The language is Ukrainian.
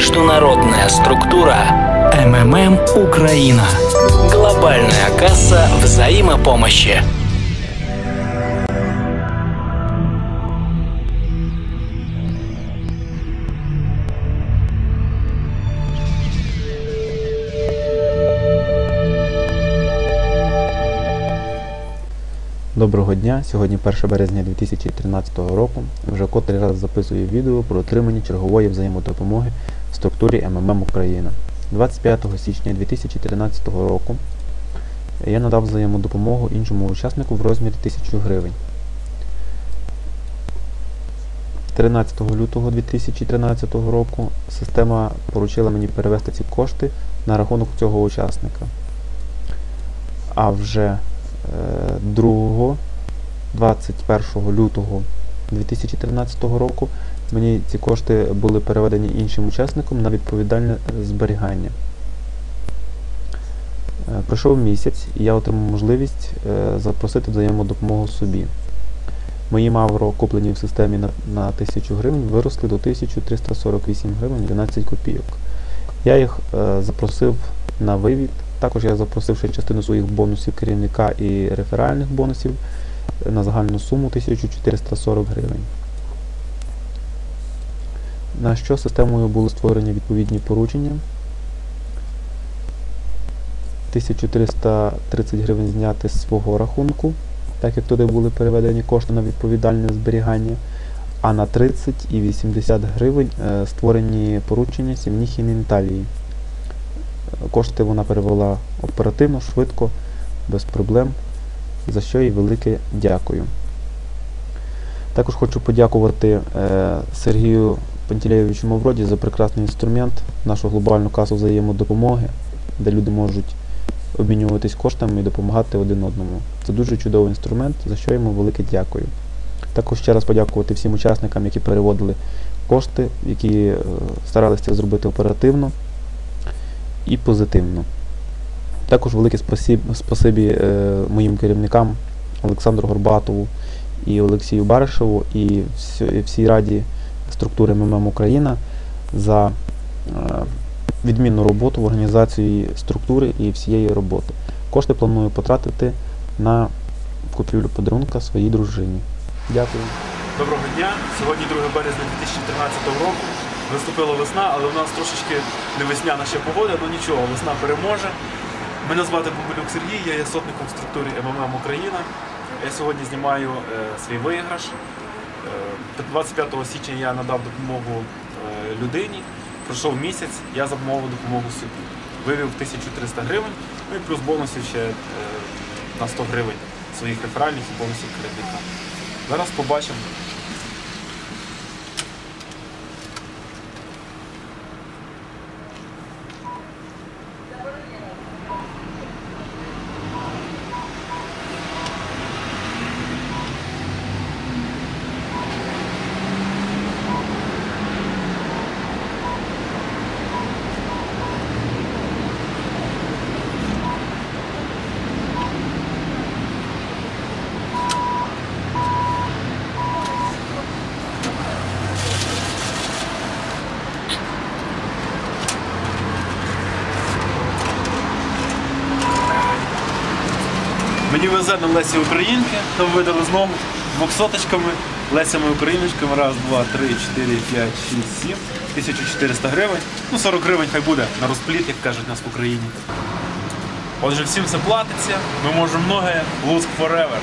Международная структура МММ Украина. Глобальная касса взаимопомощи. Доброго дня! Сьогодні 1 березня 2013 року. Вже котрий раз записую відео про отримання чергової взаємодопомоги структурі МММ Україна. 25 січня 2013 року я надав взаємодопомогу іншому учаснику в розмірі 1000 гривень. 13 лютого 2013 року система поручила мені перевести ці кошти на рахунок цього учасника. А вже 2 21 лютого 2013 року мені ці кошти були переведені іншим учасником на відповідальне зберігання. Е, пройшов місяць і я отримав можливість е, запросити взаємодопомогу собі. Мої мавро, куплені в системі на 1000 гривень, виросли до 1348 гривень 12 копійок. Я їх е, запросив на вивід. Також я запросив ще частину своїх бонусів керівника і реферальних бонусів на загальну суму 1440 гривень. На що системою були створені відповідні поручення. 1330 гривень зняти з свого рахунку, так як туди були переведені кошти на відповідальне зберігання, а на 30 і 80 гривень е, створені поручення Сімніхіни Наталії. Кошти вона перевела оперативно, швидко, без проблем, за що їй велике дякую. Також хочу подякувати е, Сергію Пантелєвичу Мавроді за прекрасний інструмент, нашу глобальну касу взаємодопомоги, де люди можуть обмінюватись коштами і допомагати один одному. Це дуже чудовий інструмент, за що йому велике дякую. Також ще раз подякувати всім учасникам, які переводили кошти, які е, старалися це зробити оперативно і позитивно. Також велике спасибі е, моїм керівникам Олександру Горбатову і Олексію Баришеву і всій раді структури МММ Україна за е, відмінну роботу в організації структури і всієї роботи. Кошти планую потратити на купівлю подарунка своїй дружині. Дякую. Доброго дня. Сьогодні 2 березня 2013 року. Наступила весна, але у нас трошечки не весняна ще погода, але нічого, весна переможе. Мене звати Бобилюк Сергій, я є сотником в структурі МММ Україна. Я сьогодні знімаю е, свій виграш. Е, 25 січня я надав допомогу е, людині. Пройшов місяць, я замовив допомогу собі. Вивів 1300 гривень, ну і плюс бонусів ще е, на 100 гривень своїх реферальних і бонусів кредита. Зараз побачимо. Мені везе на Лесі Українки, там видали знову двохсоточками, Лесями Україночками. Раз, два, три, чотири, п'ять, шість, сім. 1400 гривень. Ну, 40 гривень хай буде на розпліт, як кажуть нас в Україні. Отже, всім все платиться. Ми можемо многое. Луцьк forever.